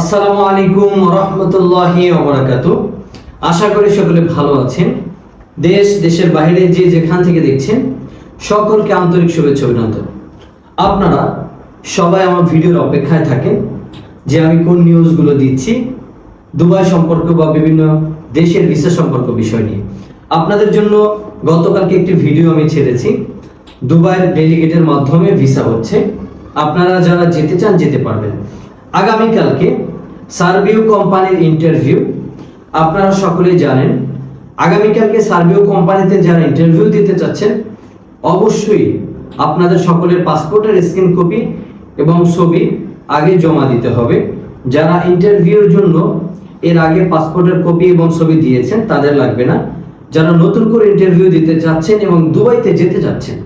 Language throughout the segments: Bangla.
আসসালামু আলাইকুম রহমতুল্লাহি ওবরাকাতু। আশা করি সকলে ভালো আছেন। দেশ, দেশের বাইরে যে যেখান থেকে দেখছেন, সকলকে আন্তরিক শুভেচ্ছা অভিনন্দন। আপনারা সবাই আমার ভিডিওর অপেক্ষায় থাকেন যে আমি কোন নিউজগুলো দিচ্ছি, দুবাই সম্পর্ক বা বিভিন্ন দেশের ভিসা সম্পর্ক বিষয় নিয়ে। আপনাদের জন্য গতকালকে একটি ভিডিও আমি ছেড়েছি। দুবাইয়ের ডেলিগেটের মাধ্যমে ভিসা হচ্ছে। আপনারা যারা যেতে চান, যেতে পারবেন। আগামীকালকে সার্বিও কোম্পানির ইন্টারভিউ আপনারা সকলেই জানেন। আগামীকালকে সার্বিও কোম্পানিতে যারা ইন্টারভিউ দিতে চাচ্ছেন, অবশ্যই আপনাদের সকলের পাসপোর্টের স্ক্রিন কপি এবং ছবি আগে জমা দিতে হবে। যারা ইন্টারভিউর জন্য এর আগে পাসপোর্টের কপি এবং ছবি দিয়েছেন, তাদের লাগবে না। যারা নতুন করে ইন্টারভিউ দিতে চাচ্ছেন এবং দুবাইতে যেতে চাচ্ছেন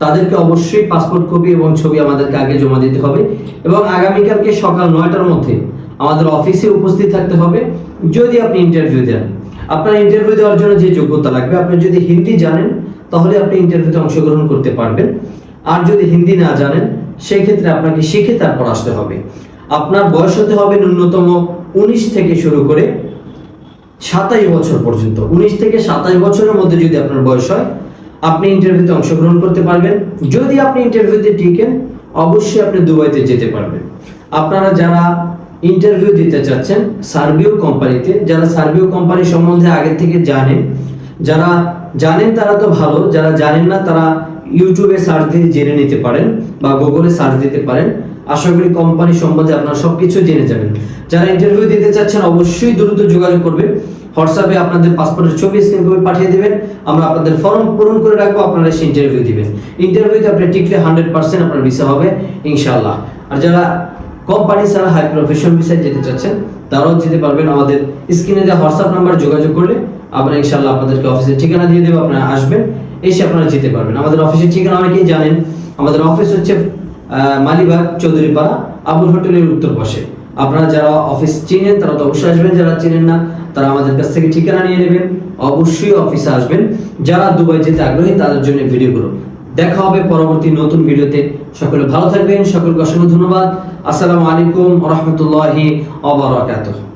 তাদেরকে অবশ্যই পাসপোর্ট কপি এবং ছবি আমাদেরকে আগে জমা দিতে হবে এবং আগামীকালকে সকাল নয়টার মধ্যে আমাদের অফিসে উপস্থিত থাকতে হবে যদি আপনি ইন্টারভিউ দেন। আপনার ইন্টারভিউ দেওয়ার জন্য যে যোগ্যতা লাগবে, আপনি যদি হিন্দি জানেন, তাহলে আপনি ইন্টারভিউতে অংশগ্রহণ করতে পারবেন। আর যদি হিন্দি না জানেন সেই ক্ষেত্রে আপনাকে শিখে তারপর আসতে হবে। আপনার বয়স হতে হবে ন্যূনতম উনিশ থেকে শুরু করে সাতাশ বছর পর্যন্ত। উনিশ থেকে সাতাশ বছরের মধ্যে যদি আপনার বয়স হয় আপনি ইন্টারভিউতে অংশগ্রহণ করতে পারবেন। যদি আপনি ইন্টারভিউতে টিকেন, অবশ্যই আপনি দুবাইতে যেতে পারবেন। আপনারা যারা ইন্টারভিউ দিতে চাচ্ছেন, সার্বিও কোম্পানিতে, যারা সার্বিও কোম্পানি সম্বন্ধে আগে থেকে জানেন, যারা জানেন তারা তো ভালো, যারা জানেন না তারা ইউটিউবে সার্চ দিয়ে জেনে নিতে পারেন বা গুগলে সার্চ দিতে পারেন। আশা করি কোম্পানি সম্বন্ধে আপনারা সবকিছু জেনে যাবেন। যারা ইন্টারভিউ দিতে চাচ্ছেন, অবশ্যই দ্রুত যোগাযোগ করবেন। হোয়াটসঅ্যাপে আপনাদের পাসপোর্টের ছবি স্ক্যান করে পাঠিয়ে দেবেন। আমরা আপনাদের ফর্ম পূরণ করে রাখব, আপনারা এসে ইন্টারভিউ দিবেন। ইন্টারভিউতে আপনি টিকলে হান্ড্রেড পার্সেন্ট আপনার ভিসা হবে, ইনশাআল্লাহ। আর যারা কোম্পানি ছাড়া হাই প্রফেশন ভিসায় যেতে চাচ্ছেন, তারাও যেতে পারবেন আমাদের স্ক্রিনে দেওয়া হোয়াটসঅ্যাপ নাম্বার যোগাযোগ করলে। আমরা ইনশাআল্লাহ আপনাদেরকে অফিসের ঠিকানা দিয়ে দেবো, আপনারা আসবেন, এসে আপনারা যেতে পারবেন। আমাদের অফিসের ঠিকানা অনেকেই জানেন। আমাদের অফিস হচ্ছে মালিবাগ, চৌধুরীপাড়া, আবুল হোটেলের উত্তর পাশে। আপনারা যারা অফিস চিনেন, তারা তো অবশ্যই আসবেন। যারা চিনেন না, তারা আমাদের কাছ থেকে ঠিকানা নিয়ে নেবেন। অবশ্যই অফিসে আসবেন। যারা দুবাই যেতে আগ্রহী, তাদের জন্য ভিডিওগুলো দেখা হবে পরবর্তী নতুন ভিডিওতে সকলে ভালো থাকবেন। সকলকে অসংখ্য ধন্যবাদ। আসসালামু আলাইকুম রহমতুল্লাহি অবরাকাতুহ